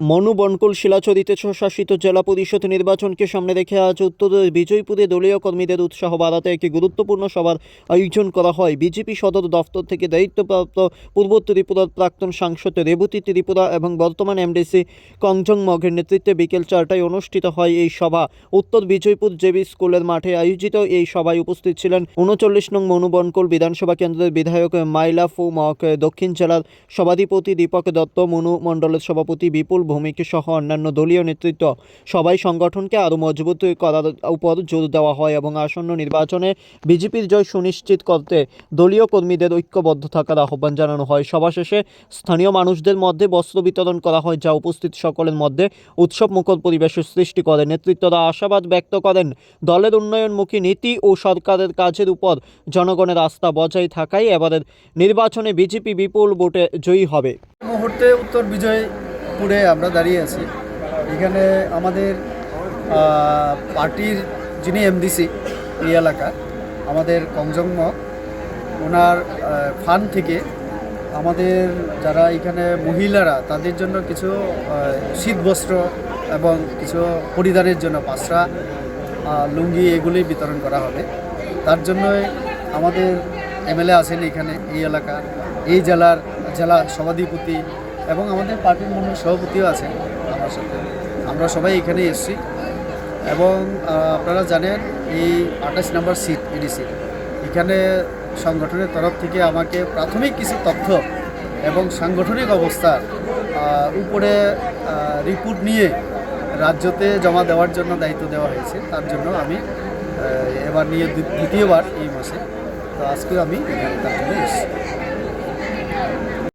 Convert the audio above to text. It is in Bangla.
মনু বনকুল শিলাচরিতে শাসিত জেলা পরিষদ নির্বাচনকে সামনে রেখে আজ উত্তরের বিজয়পুরে দলীয় কর্মীদের উৎসাহ বাড়াতে একটি গুরুত্বপূর্ণ সভার আয়োজন করা হয়। বিজেপি সদর দফতর থেকে দায়িত্বপ্রাপ্ত পূর্ব ত্রিপুরার প্রাক্তন সাংসদ রেবতী ত্রিপুরা এবং বর্তমান এমডিসি কঞ্জং মগের নেতৃত্বে বিকেল চারটায় অনুষ্ঠিত হয় এই সভা। উত্তর বিজয়পুর জেবি স্কুলের মাঠে আয়োজিত এই সভায় উপস্থিত ছিলেন উনচল্লিশ নং মনু বনকুল বিধানসভা কেন্দ্রের বিধায়ক মাইলা ফু মক দক্ষিণ জেলার সভাধিপতি দীপক দত্ত, মনু মণ্ডলের সভাপতি বিপুল ভৌমিক সহ অন্যান্য দলীয় নেতৃত্ব সবাই সংগঠনকে আরও মজবুত করার উপর জোর দেওয়া হয় এবং আসন্ন নির্বাচনে বিজেপির জয় সুনিশ্চিত করতে দলীয় কর্মীদের ঐক্যবদ্ধ থাকার আহ্বান জানানো হয়। সভা শেষে স্থানীয় মানুষদের মধ্যে বস্ত্র বিতরণ করা হয়, যা উপস্থিত সকলের মধ্যে উৎসব মুখর পরিবেশের সৃষ্টি করে। নেতৃত্বরা আশাবাদ ব্যক্ত করেন, দলের উন্নয়নমুখী নীতি ও সরকারের কাজের উপর জনগণের আস্থা বজায় থাকায় এবারের নির্বাচনে বিজেপি বিপুল ভোটে জয়ী হবে। মুহূর্তে উত্তর বিজয়পুরে আমরা দাঁড়িয়ে আছি। এখানে আমাদের পার্টির যিনি এমডিসি এই এলাকার, আমাদের কংজংম ওনার ফান থেকে আমাদের যারা এখানে মহিলারা, তাদের জন্য কিছু শীত বস্ত্র এবং কিছু পরিধানের জন্য পাঁচটা লুঙ্গি এগুলি বিতরণ করা হবে। তার জন্যই আমাদের এমএলএ আছেন এখানে এই এলাকার। এই জেলার জেলা সভাধিপতি এবং আমাদের পার্টির মূল সভাপতিও আছেন আমার সাথে। আমরা সবাই এখানে এসেছি। এবং আপনারা জানেন এই আঠাশ নম্বর সিট, এডিসি, এখানে সংগঠনের তরফ থেকে আমাকে প্রাথমিক কিছু তথ্য এবং সাংগঠনিক অবস্থার উপরে রিপোর্ট নিয়ে রাজ্যতে জমা দেওয়ার জন্য দায়িত্ব দেওয়া হয়েছে। তার জন্য আমি এবার নিয়ে দ্বিতীয়বার এই মাসে। তো আজকে আমি এখানে তার জন্য এসেছি।